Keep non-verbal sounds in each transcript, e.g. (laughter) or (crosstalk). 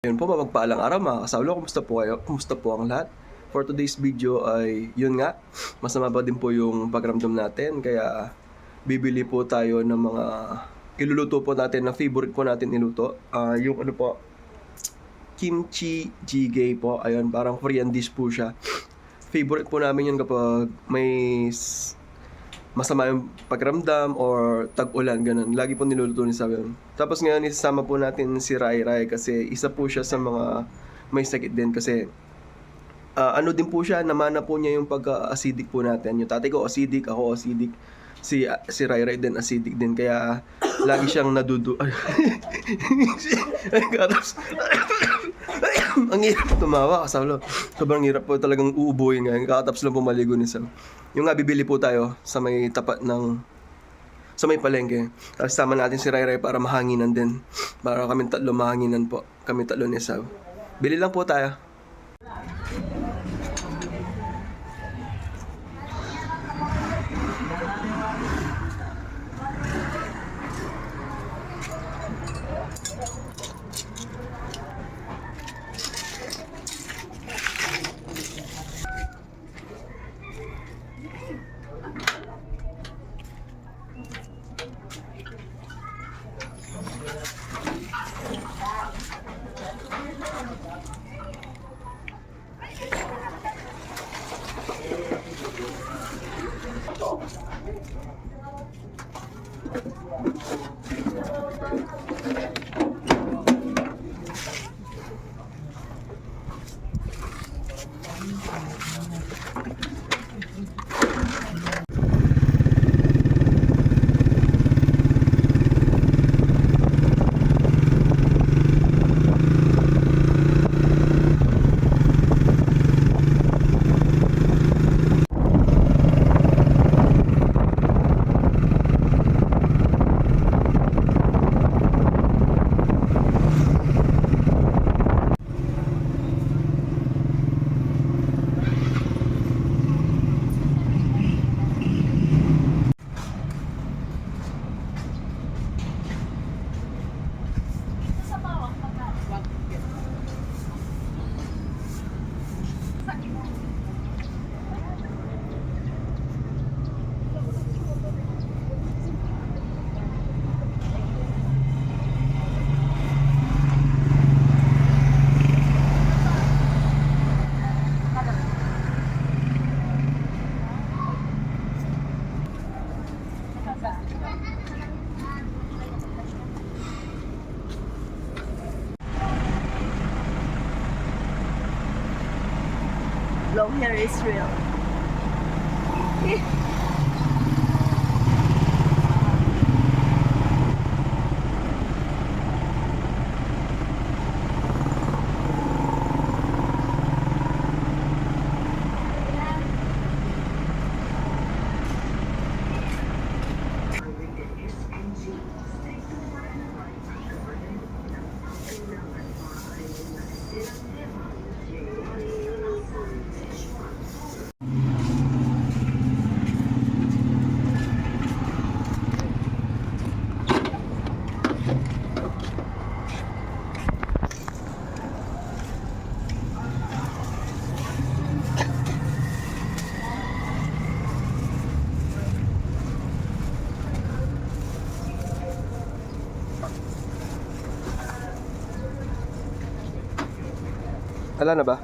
Yun po, mapagpaalang araw mga kasawlo. Kumusta po kayo? Kumusta po ang lahat? For today's video ay, yun nga, masama pa din po yung pagramdam natin. Kaya, bibili po tayo ng mga iluluto po natin na favorite po natin iluto. Ah, yung ano po, kimchi jjigae po. Ayun, parang Korean dish po siya. Favorite po namin yun kapag may masama yung pagramdam or tag-ulan, ganun. Lagi po niluluto ni Sabi yun. Tapos ngayon, isasama po natin si Rai Rai kasi isa po siya sa mga may sakit din kasi ah, ano din po siya, namana po niya yung pagka-acidic po natin. Yung tatay ko acidic, ako acidic. Si, si Rai Rai din acidic din. Kaya lagi siyang nadudu... (laughs) Ay. (laughs) (laughs) Ang hirap tumawa, kasalo. Sobrang hirap po talagang uubuhin ngayon. Kakataps lang pumaligo ni Sam. Yung nga, bibili po tayo sa may tapat ng sa may palengke. Tapos sama natin si Rai Rai para mahanginan din. Para kami tatlo mahanginan po. Kami tatlo ni Sav. Bili lang po tayo. Long hair is real. (laughs) Ala na ba?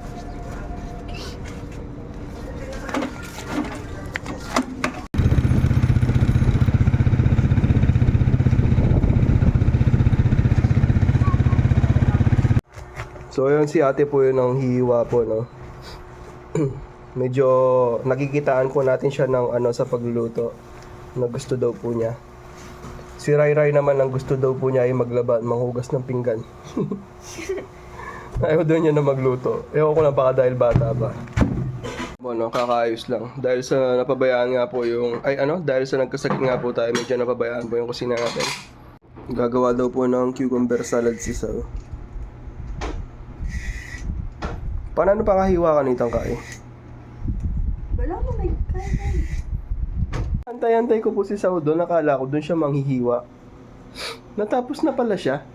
So yun si ate po yun ang hihiwa po no. (clears throat) Medyo nakikitaan po natin siya ng ano sa pagluluto na gusto daw po niya. Si Rai Rai naman ang gusto daw po niya ay maglaba at manghugas ng pinggan. (laughs) (laughs) Ayaw daw niya na magluto. Ewan ko lang baka dahil bata ba. Ano, kakaayos lang. Dahil sa napabayaan nga po yung... Ay ano, dahil sa nagkasakit nga po tayo, medyo napabayaan po yung kusina natin. Gagawa daw po ng cucumber salad si Sal. Paano pa kahiwa ka nitang kai? Wala mo may kaya. Antay-antay ko po si Sao doon. Nakala ko doon siya manghihiwa. Natapos na pala siya.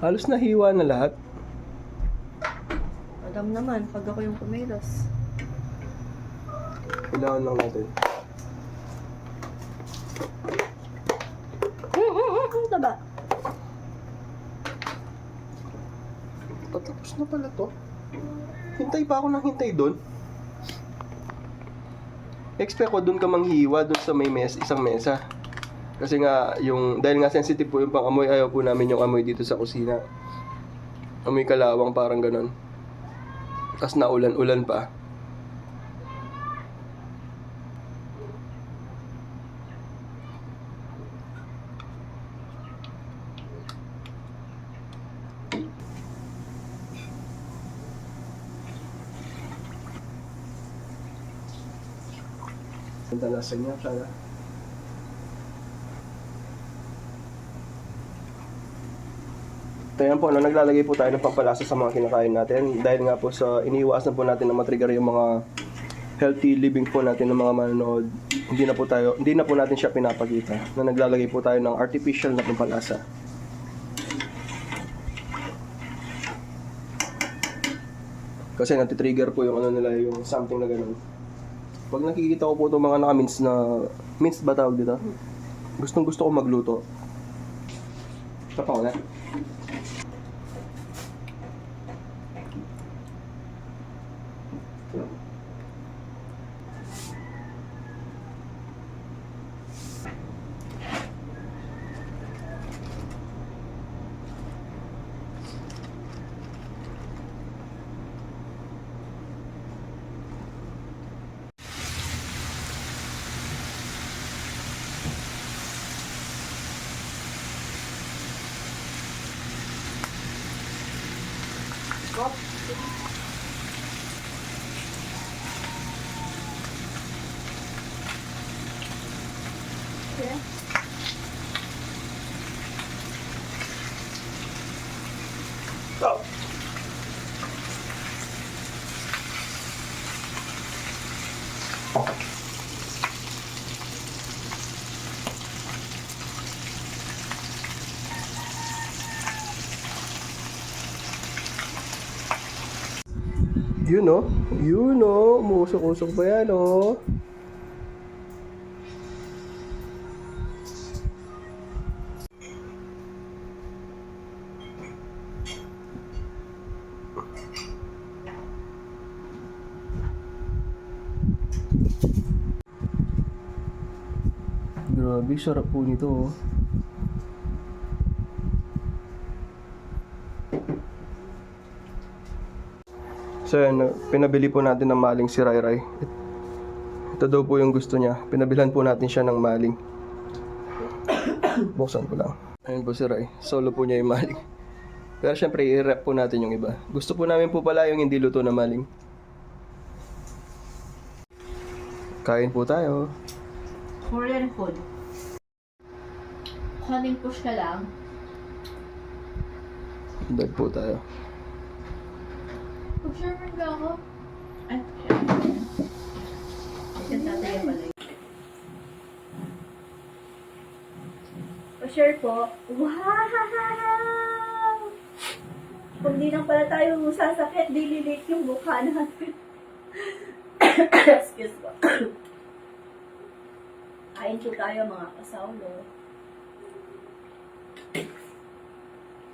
Halos nahiwa na lahat. Alam naman, pag ako yung kumilos. Kailangan lang natin. Mm, mm, mm, mm, taba. Patapos na pala to. Hintay pa ako ng hintay doon. Expect ko doon ka manghiwa doon sa may mes, isang mesa. Kasi nga, yung, dahil nga sensitive po yung pang-amoy, ayaw po namin yung amoy dito sa kusina. Amoy kalawang, parang ganon. Tapos naulan-ulan pa. Ganda lasa niya. Ito yan po, no, naglalagay po tayo ng pampalasa sa mga kinakain natin dahil nga po sa iniiwasan po natin na matrigger yung mga healthy living po natin ng mga manonood. Hindi na po tayo, hindi na po natin siya pinapakita na naglalagay po tayo ng artificial na pampalasa. Kasi natitrigger po yung ano nila, yung something na ganun. Pag nakikita ko po itong mga naka-mince na, mince ba tawag dito? Gustong gusto ko magluto. Ito pa 것 Yun oh. Yun oh. Umusok-usok pa yan oh. Grabe, sarap po nito oh. So yan, pinabili po natin ng maling si Rai Rai. Ito daw po yung gusto niya. Pinabilhan po natin siya ng maling. Buksan ko lang. Ayun po si Rai. Solo po niya yung maling. Pero syempre, i-rep po natin yung iba. Gusto po namin po pala yung hindi luto na maling. Kain po tayo. Korean food. Kaning push ka lang. Dag po tayo. Pag-share mo ba ako? Ay, Yan tatay pala. Pa-share po. Wow! Kung di lang pala tayo sasakit, dililit yung mukha natin. (coughs) Excuse mo. Kain po tayo mga kasawlo.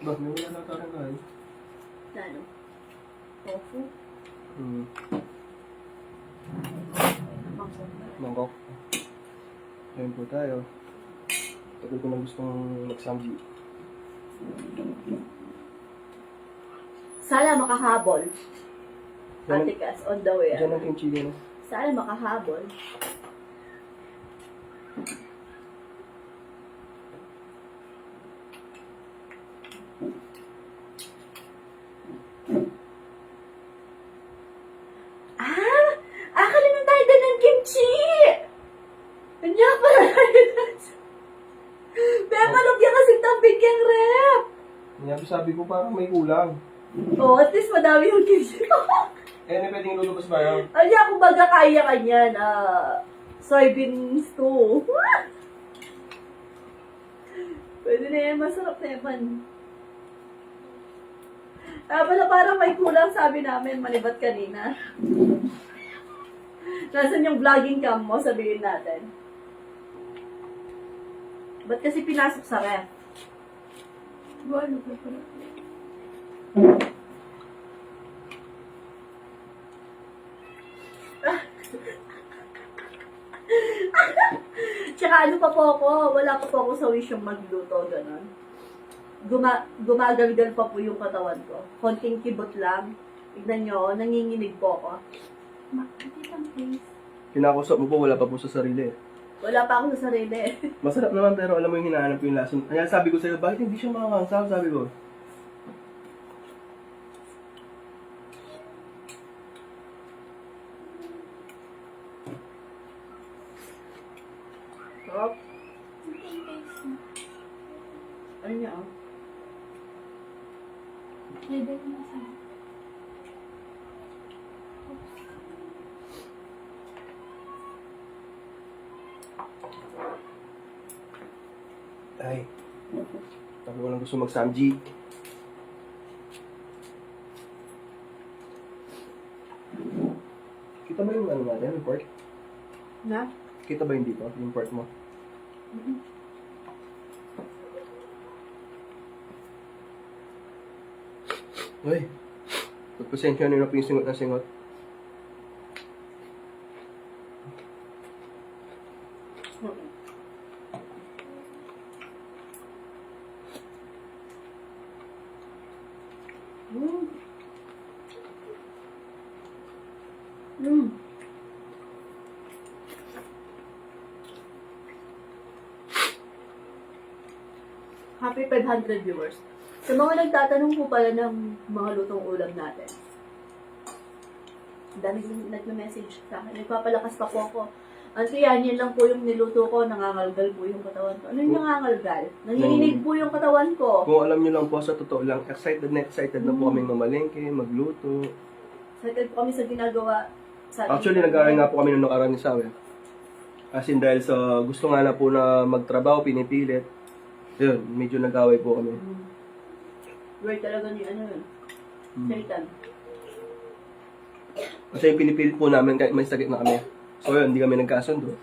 Ba, may wala na tayo kain. Ano? Tofu? Hmm. Mangkok. Mangkok. Ayun po tayo. Tagal ko na gustong magsamgi. Sana makahabol. Atikas, on the way. dyan ang kimchi din. Sana makahabol. Ah! Akala na tayo din ng kimchi! Kanya pala tayo Pero malugyan kasi tabig yung rep! Yan, sabi ko parang may kulang. Oh, at least madami yung kimchi. Eh, may pwedeng lulubos ba yan? Niya, kung baga kaya kanyan, ah, soybean stew. (laughs) Pwede na yan, masarap na yan. Ah, pala parang may kulang sabi namin, malibat kanina. (laughs) Nasaan yung vlogging cam mo, sabihin natin. Ba't kasi pinasok sa ref? Ano ba pala? Tsaka ano pa po ako, wala pa po ako sa wish yung magluto, gano'n. Guma gumagalgal pa po yung katawan ko. Konting kibot lang. Tignan nyo, nanginginig po ako. Kinakusap mo po, wala pa po sa sarili. Wala pa ako sa sarili. Masarap naman pero alam mo yung hinahanap ko yung lasa. Kaya sabi ko sa'yo, bakit hindi siya makakasap? Sabi ko. Sarap. Ano niya, oh? Ay. Sabi ko lang gusto mag-samji. Kita ba yung ano natin, yung pork? Na? Kita ba yung dito, yung pork mo? Uy, pagpasensya na po yung singot na singot. Mm. Mm. Happy 500 viewers. Sa mga nagtatanong po pala ng mga lutong ulam natin. Dami nagme-message sa akin. Nagpapalakas pa po ako. Auntie, yan, yan lang po yung niluto ko. Nangangalgal po yung katawan ko. Ano yung nangangalgal? Nanginginig po yung katawan ko. Kung alam nyo lang po, sa totoo lang, excited na excited na po kaming mamalengke, magluto. Excited po kami sa ginagawa. Sa Actually, nag-aaral nga po kami nung nakaraan ni Sawi. As in, dahil sa gusto nga na po na magtrabaho, pinipilit. Yun, medyo nag-away po kami. Mm. Word talaga ni ano yun. Mm. Satan. Kasi yung pinipilit po namin kahit may sakit na kami. So yun, hindi kami nagkasundo.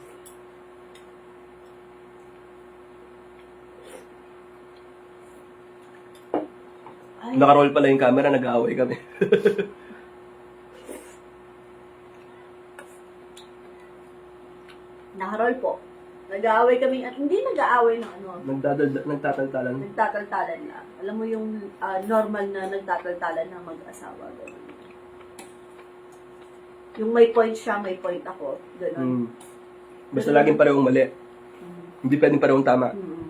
Nakaroll pala yung camera, nag-aaway kami. (laughs) nakaroll po. Nag-aaway kami, at hindi nag-aaway ng ano, Nagdadal, nagtataltalan. nagtataltalan lang. Alam mo yung ah, normal na nagtataltalan ng mag-asawa. Ganun. Yung may point siya, may point ako. Ganun. Mm. Basta laging parehong mali. Mm. Hindi pwedeng parehong tama. Mm.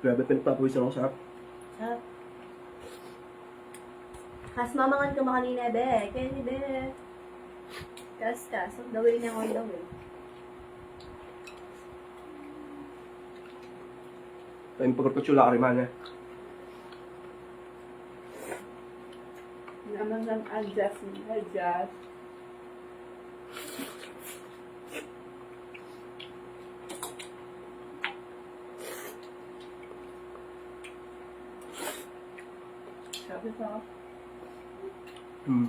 Grabe, pinagpapawisan ako sarap. Sarap. Kas mamangan ka makanina, be. Kenny, be. Kas, kas. On the way na on the way. Yung pagkakachula ka rin man eh. Naman ng adjust, adjust. Sabi ko, Mm.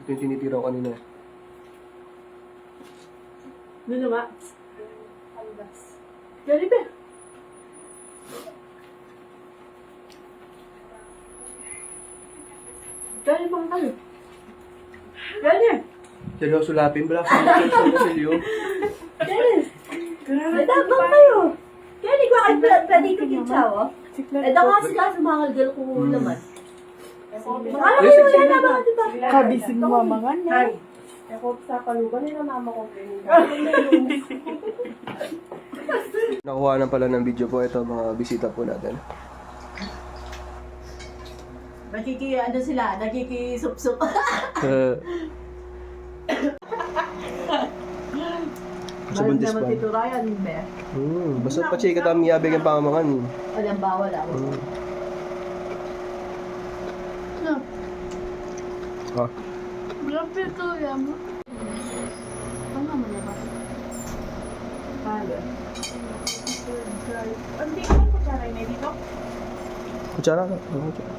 Ito yung tinitira ko kanina. Ano nga? Algas. Ba? Gani bang kayo? Gani! Seryoso lapin, bala. Sa silyo. Gani! Nadabang kayo! Ko kayo pwede ko yung sawa? Eh, daw nga sila sa mga gal ko naman. Yun, sige wala na. ba? Diba? Kabising mo mga na. Ako sa paluban nila mama ko (laughs) Nakuha na pala ng video po ito mga bisita po natin. Nakiki, ano sila, nakikisup-sup. (laughs) (laughs) Sa buntis pa. naman Tito Ryan, be. Hmm, basta pa chika tami yabig ang pangamangan. Walang bawal ako. Hmm. Ah, Grabe ko yan. Ano naman yan ba? pangalan? Hindi ko kutsara na dito. Kutsara? Ano kutsara?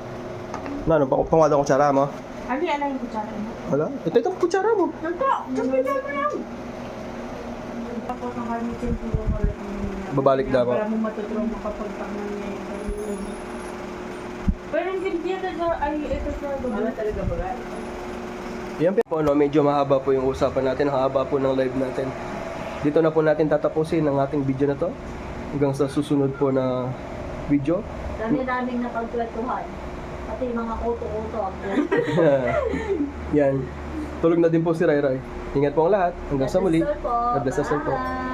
Na, ano, pang pangwala ang kutsara mo? Ano yan ang kutsara mo? Wala? Ito, ito kutsara mo. Ito! Kutsara mo lang! Tapos ang gamitin ko yung wala Babalik daw ako. Para mo matutulong makapagpangan niya. Pero hindi niya talaga, ay, ito sa Wala talaga ba? Yan po, no, medyo mahaba po yung usapan natin, haba po ng live natin. Dito na po natin tatapusin ang ating video na to. Hanggang sa susunod po na video. Dami-daming napagkwentuhan. Pati yung mga kuto-kuto. (laughs) Yan. Tulog na din po si Rai Rai. Ingat po ang lahat. Hanggang sa muli. God bless us all po.